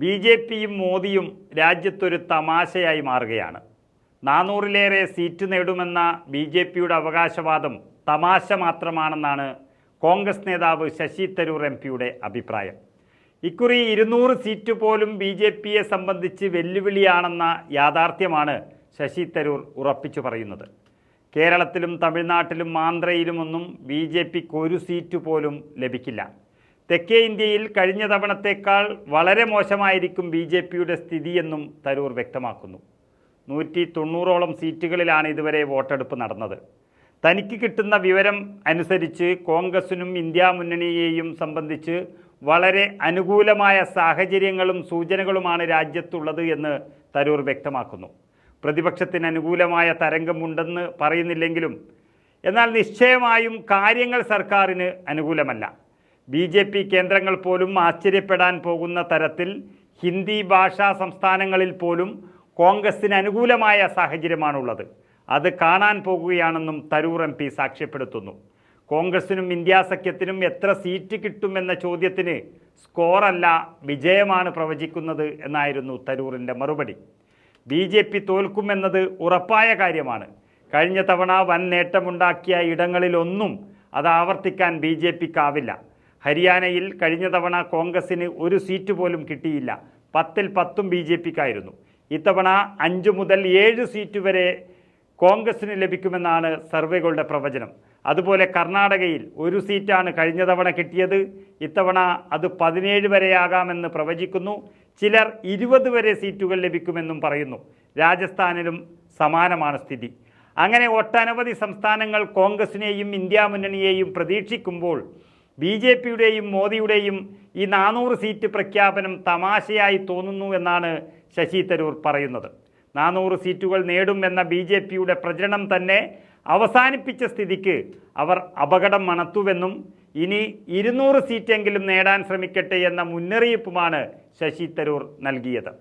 B J പിയും മോദിയും രാജ്യത്തൊരു തമാശയായി മാറുകയാണ്. നാനൂറിലേറെ സീറ്റ് നേടുമെന്ന ബി ജെ പിയുടെ അവകാശവാദം തമാശ മാത്രമാണെന്നാണ് കോൺഗ്രസ് നേതാവ് ശശി തരൂർ എം പിയുടെ അഭിപ്രായം. ഇക്കുറി ഇരുന്നൂറ് സീറ്റ് പോലും ബി ജെ പിയെ സംബന്ധിച്ച് വെല്ലുവിളിയാണെന്ന യാഥാർത്ഥ്യമാണ് ശശി തരൂർ ഉറപ്പിച്ചു പറയുന്നത്. കേരളത്തിലും തമിഴ്നാട്ടിലും ആന്ധ്രയിലുമൊന്നും ബി ജെ പിക്ക് ഒരു സീറ്റ് പോലും ലഭിക്കില്ല. തെക്കേ ഇന്ത്യയിൽ കഴിഞ്ഞ തവണത്തേക്കാൾ വളരെ മോശമായിരിക്കും ബി ജെ പിയുടെ സ്ഥിതിയെന്നും തരൂർ വ്യക്തമാക്കുന്നു. നൂറ്റി തൊണ്ണൂറോളം സീറ്റുകളിലാണ് ഇതുവരെ വോട്ടെടുപ്പ് നടന്നത്. തനിക്ക് കിട്ടുന്ന വിവരം അനുസരിച്ച് കോൺഗ്രസിനും ഇന്ത്യ മുന്നണിയെയും സംബന്ധിച്ച് വളരെ അനുകൂലമായ സാഹചര്യങ്ങളും സൂചനകളുമാണ് രാജ്യത്തുള്ളത് എന്ന് തരൂർ വ്യക്തമാക്കുന്നു. പ്രതിപക്ഷത്തിന് അനുകൂലമായ തരംഗമുണ്ടെന്ന് പറയുന്നില്ലെങ്കിലും എന്നാൽ നിശ്ചയമായും കാര്യങ്ങൾ സർക്കാരിന് അനുകൂലമല്ല. ബി ജെ പി കേന്ദ്രങ്ങൾ പോലും ആശ്ചര്യപ്പെടാൻ പോകുന്ന തരത്തിൽ ഹിന്ദി ഭാഷാ സംസ്ഥാനങ്ങളിൽ പോലും കോൺഗ്രസിന് അനുകൂലമായ സാഹചര്യമാണുള്ളത്. അത് കാണാൻ പോകുകയാണെന്നും തരൂർ എം പി സാക്ഷ്യപ്പെടുത്തുന്നു. കോൺഗ്രസിനും ഇന്ത്യാ സഖ്യത്തിനും എത്ര സീറ്റ് കിട്ടുമെന്ന ചോദ്യത്തിന് സ്കോറല്ല വിജയമാണ് പ്രവചിക്കുന്നത് എന്നായിരുന്നു തരൂറിന്റെ മറുപടി. ബി ജെ പി തോൽക്കുമെന്നത് ഉറപ്പായ കാര്യമാണ്. കഴിഞ്ഞ തവണ വൻ നേട്ടമുണ്ടാക്കിയ ഇടങ്ങളിലൊന്നും അത് ആവർത്തിക്കാൻ ബി ജെ പിക്കാവില്ല. ഹരിയാനയിൽ കഴിഞ്ഞ തവണ കോൺഗ്രസിന് ഒരു സീറ്റ് പോലും കിട്ടിയില്ല. പത്തിൽ പത്തും ബി ജെ പിക്കായിരുന്നു. ഇത്തവണ അഞ്ച് മുതൽ ഏഴ് സീറ്റ് വരെ കോൺഗ്രസിന് ലഭിക്കുമെന്നാണ് സർവേകളുടെ പ്രവചനം. അതുപോലെ കർണാടകയിൽ ഒരു സീറ്റാണ് കഴിഞ്ഞ തവണ കിട്ടിയത്. ഇത്തവണ അത് പതിനേഴ് വരെയാകാമെന്ന് പ്രവചിക്കുന്നു. ചിലർ ഇരുപത് വരെ സീറ്റുകൾ ലഭിക്കുമെന്നും പറയുന്നു. രാജസ്ഥാനിലും സമാനമാണ് സ്ഥിതി. അങ്ങനെ ഒട്ടനവധി സംസ്ഥാനങ്ങൾ കോൺഗ്രസിനെയും ഇന്ത്യാ മുന്നണിയെയും പ്രതീക്ഷിക്കുമ്പോൾ ബി ജെ പിയുടെയും മോദിയുടെയും ഈ നാനൂറ് സീറ്റ് പ്രഖ്യാപനം തമാശയായി തോന്നുന്നു എന്നാണ് ശശി തരൂർ പറയുന്നത്. നാനൂറ് സീറ്റുകൾ നേടും എന്ന ബി ജെ പിയുടെ പ്രചരണം തന്നെ അവസാനിപ്പിച്ച സ്ഥിതിക്ക് അവർ അപകടം മണത്തുവെന്നും ഇനി ഇരുന്നൂറ് സീറ്റെങ്കിലും നേടാൻ ശ്രമിക്കട്ടെ എന്ന മുന്നറിയിപ്പുമാണ് ശശി തരൂർ നൽകിയത്.